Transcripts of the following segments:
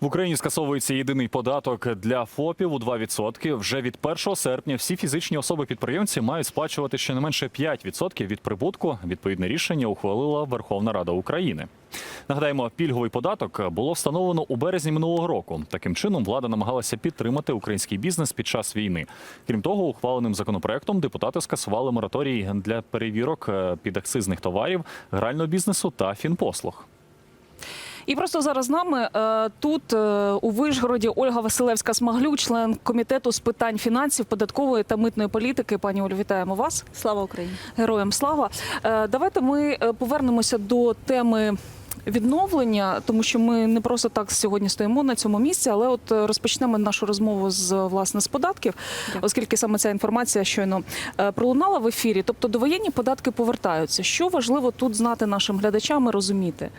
В Україні скасовується єдиний податок для ФОПів у 2%. Вже від 1 серпня всі фізичні особи-підприємці мають сплачувати щонайменше 5% від прибутку. Відповідне рішення ухвалила Верховна Рада України. Нагадаємо, пільговий податок було встановлено у березні минулого року. Таким чином, влада намагалася підтримати український бізнес під час війни. Крім того, ухваленим законопроектом депутати скасували мораторій для перевірок е, підакцизних товарів, грального бізнесу та фінпослуг. І просто зараз з нами е, тут е, у Вишгороді Ольга Василевська Смаглю, член комітету з питань фінансів, податкової та митної політики. Пані Олю, вітаємо вас. Слава Україні! Героям слава. Е, Давайте ми повернемося до теми. Відновлення, тому що ми не просто так сьогодні стоїмо на цьому місці, але от е, розпочнемо нашу розмову з власне з податків, Дякую. оскільки саме ця інформація щойно е, пролунала в ефірі. Тобто довоєнні податки повертаються. Що важливо тут знати нашим глядачам і розуміти?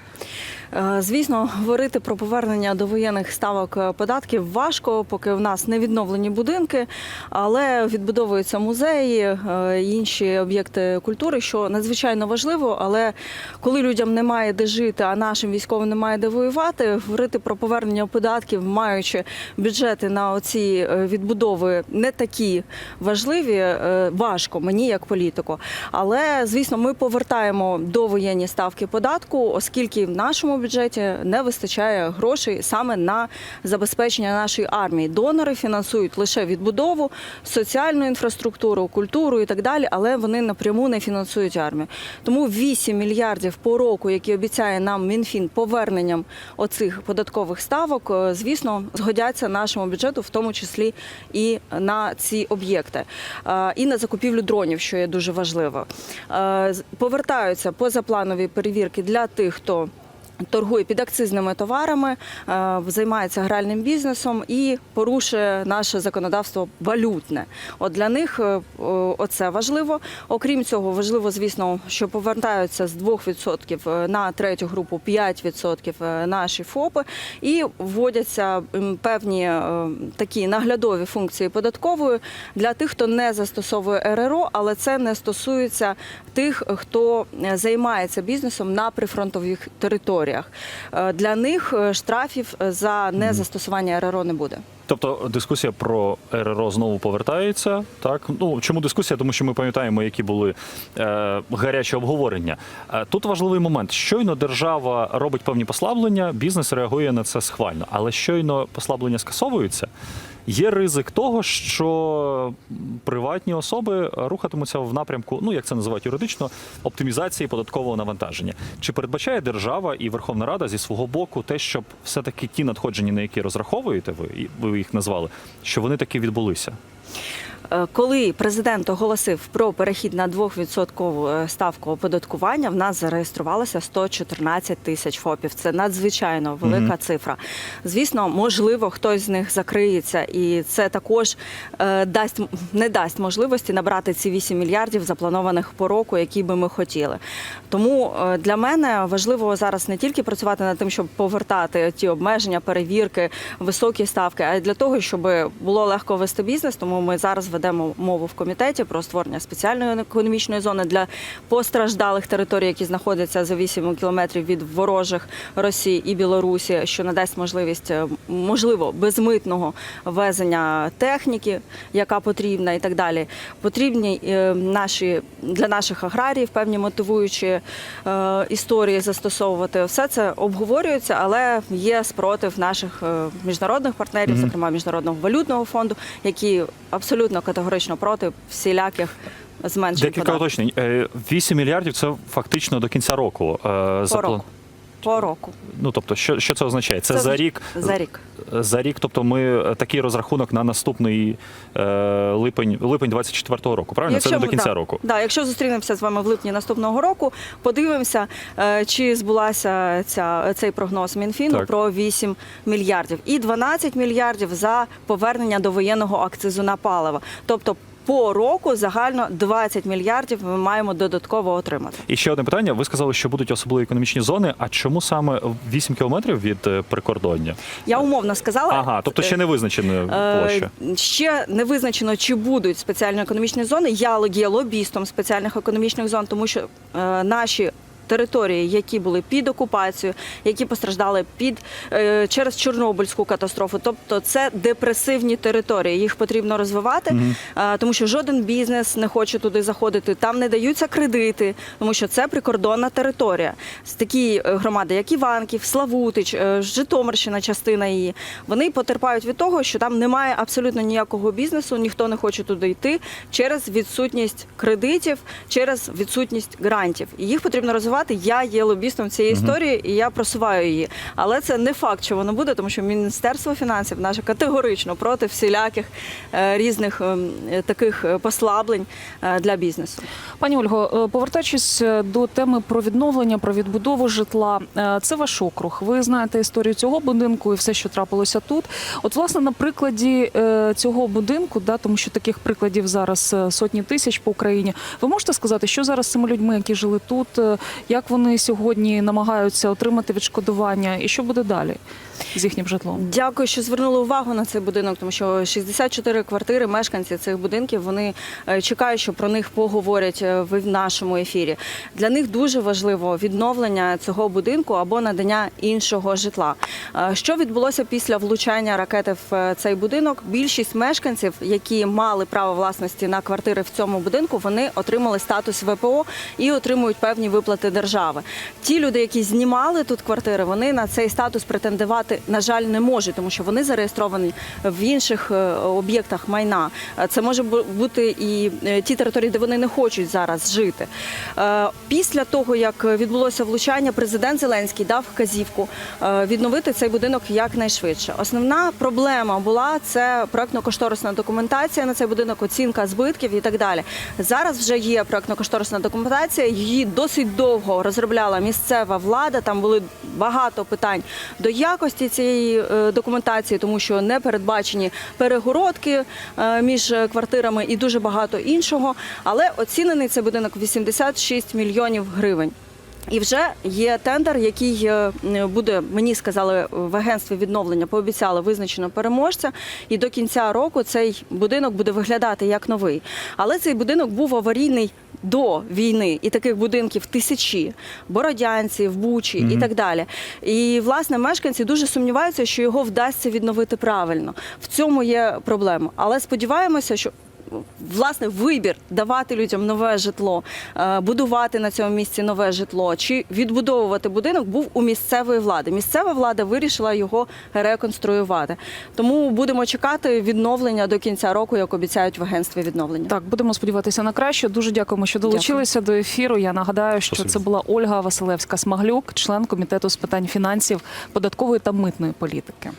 Е, Звісно, говорити про повернення до воєнних ставок е, податків важко, поки в нас не відновлені будинки, але відбудовуються музеї, е, інші об'єкти культури, що надзвичайно важливо. Але коли людям немає де жити, нашим військовим немає де воювати, говорити про повернення податків, маючи бюджети на оці е, відбудови, не такі важливі, е, важко мені як політику. Але звісно, ми повертаємо до воєнні ставки податку, оскільки в нашому бюджеті не вистачає грошей саме на забезпечення нашої армії. Донори фінансують лише відбудову, соціальну інфраструктуру, культуру і так далі, але вони напряму не фінансують армію. Тому 8 мільярдів по року, які обіцяє нам Мінфін поверненням оцих податкових ставок, е, звісно, згодяться нашому бюджету, в тому числі і на ці об'єкти, Е, і на закупівлю дронів, що є дуже важливо. Е, Повертаються позапланові перевірки для тих, хто. Торгує підакцизними товарами, е, займається гральним бізнесом і порушує наше законодавство валютне. От для них е, о, оце важливо. Окрім цього, важливо, звісно, що повертаються з 2% на третю групу 5% е, наші ФОПи і вводяться певні е, такі наглядові функції податкової для тих, хто не застосовує РРО, але це не стосується тих, хто е, займається бізнесом на прифронтових територіях. Е, Для них е, штрафів за незастосування РРО не буде. Тобто дискусія про РРО знову повертається. Так ну чому дискусія? Тому що ми пам'ятаємо, які були е, гарячі обговорення. Е, тут важливий момент: щойно держава робить певні послаблення, бізнес реагує на це схвально. Але щойно послаблення скасовуються. Є ризик того, що приватні особи рухатимуться в напрямку, ну як це називають юридично, оптимізації податкового навантаження. Чи передбачає держава і Верховна Рада зі свого боку те, щоб все-таки ті надходження, на які розраховуєте, ви і ви їх назвали, що вони таки відбулися? Е, Коли президент оголосив про перехід на 2% ставку оподаткування, в нас зареєструвалося 114 тисяч ФОПів. Це надзвичайно велика Мгм. цифра. Звісно, можливо, хтось з них закриється, і це також е, дасть не дасть можливості набрати ці 8 мільярдів запланованих по року, які би ми хотіли. Тому е, для мене важливо зараз не тільки працювати над тим, щоб повертати ті обмеження, перевірки, високі ставки, а й для того, щоб було легко вести бізнес. Тому ми зараз ведемо мову в комітеті про створення спеціальної економічної зони для постраждалих територій, які знаходяться за 8 кілометрів від ворожих Росії і Білорусі, що надасть можливість е, можливо безмитного везення техніки, яка потрібна, і так далі. Потрібні е, наші для наших аграріїв певні мотивуючі е, історії застосовувати. Все це обговорюється, але є спротив наших міжнародних партнерів, зокрема міжнародного валютного фонду, які абсолютно категорично проти всіляких зменшень Декілька податків. уточнень. Е, 8 мільярдів це фактично до кінця року. По року. По року. Ну тобто, що, що це означає? Це, Це за рік. За рік. За рік, тобто ми е, такий розрахунок на наступний е, липень, липень 24-го року. Правильно? це не до кінця да, року. Да, якщо зустрінемося з вами в липні наступного року, подивимося, е, чи збулася ця цей прогноз Мінфіну Так. про 8 мільярдів і 12 мільярдів за повернення до воєнного акцизу на паливо. Тобто по року загально 20 мільярдів ми маємо додатково отримати. І ще одне питання. Ви сказали, що будуть особливі економічні зони. А чому саме 8 кілометрів від е, прикордоння? Я умовно сказала. Ага, тобто ще не визначено Е, площа. Ще не визначено, чи будуть спеціальні економічні зони. Я є лобістом спеціальних економічних зон, тому що е, наші території, які були під окупацією, які постраждали під е, через Чорнобильську катастрофу. Тобто це депресивні території. Їх потрібно розвивати, е, тому що жоден бізнес не хоче туди заходити. Там не даються кредити, тому що це прикордонна територія. Такі е, громади, як Іванків, Славутич, Житомирщина, частина її, вони потерпають від того, що там немає абсолютно ніякого бізнесу, ніхто не хоче туди йти через відсутність кредитів, через відсутність грантів. І їх потрібно розвивати. Я є лобістом цієї історії і я просуваю її. Але це не факт, що воно буде, тому що Міністерство фінансів наше категорично проти всіляких е, різних ем, е, таких е, послаблень е, для бізнесу. Пані Ольго, повертаючись до теми про відновлення, про відбудову житла, е, це ваш округ. Ви знаєте історію цього будинку і все, що трапилося тут. От, власне, на прикладі е, цього будинку, да, тому що таких прикладів зараз сотні тисяч по Україні. Ви можете сказати, що зараз з цими людьми, які жили тут, як вони сьогодні намагаються отримати відшкодування, і що буде далі з їхнім житлом? Дякую, що звернули увагу на цей будинок, тому що 64 квартири мешканці цих будинків вони е, чекають, що про них поговорять е, в нашому ефірі. Для них дуже важливо відновлення цього будинку або надання іншого житла. Е, Що відбулося після влучання ракети в цей будинок? Більшість мешканців, які мали право власності на квартири в цьому будинку, вони отримали статус ВПО і отримують певні виплати держави. Ті люди, які знімали тут квартири, вони на цей статус претендувати, на жаль, не можуть, тому що вони зареєстровані в інших е, об'єктах майна. Е, Це може бути і е, ті території, де вони не хочуть зараз жити. Після того, як відбулося влучання, президент Зеленський дав вказівку відновити цей будинок якнайшвидше. Основна проблема була це проектно-кошторисна документація на цей будинок, оцінка збитків і так далі. Зараз вже є проектно-кошторисна документація. Її досить довго розробляла місцева влада. Там були багато питань до якості цієї е, документації, тому що не передбачені перегородки е, між квартирами і дуже багато іншого. Але оцінений цей будинок 86 мільйонів гривень. І вже є тендер, який е, буде, мені сказали в агентстві відновлення, пообіцяли визначено переможця. І до кінця року цей будинок буде виглядати як новий. Але цей будинок був аварійний до війни, і таких будинків тисячі бородянці, в Бучі і так далі. І власне мешканці дуже сумніваються, що його вдасться відновити правильно. В цьому є проблема. Але сподіваємося, що власне вибір давати людям нове житло, е, будувати на цьому місці нове житло чи відбудовувати будинок був у місцевої влади. Місцева влада вирішила його реконструювати. Тому будемо чекати відновлення до кінця року, як обіцяють в агентстві відновлення. Так, будемо сподіватися на краще. Дуже дякуємо, що долучилися до ефіру. Я нагадаю, що Спасибо. це була Ольга Василевська Смаглюк, член комітету з питань фінансів, податкової та митної політики.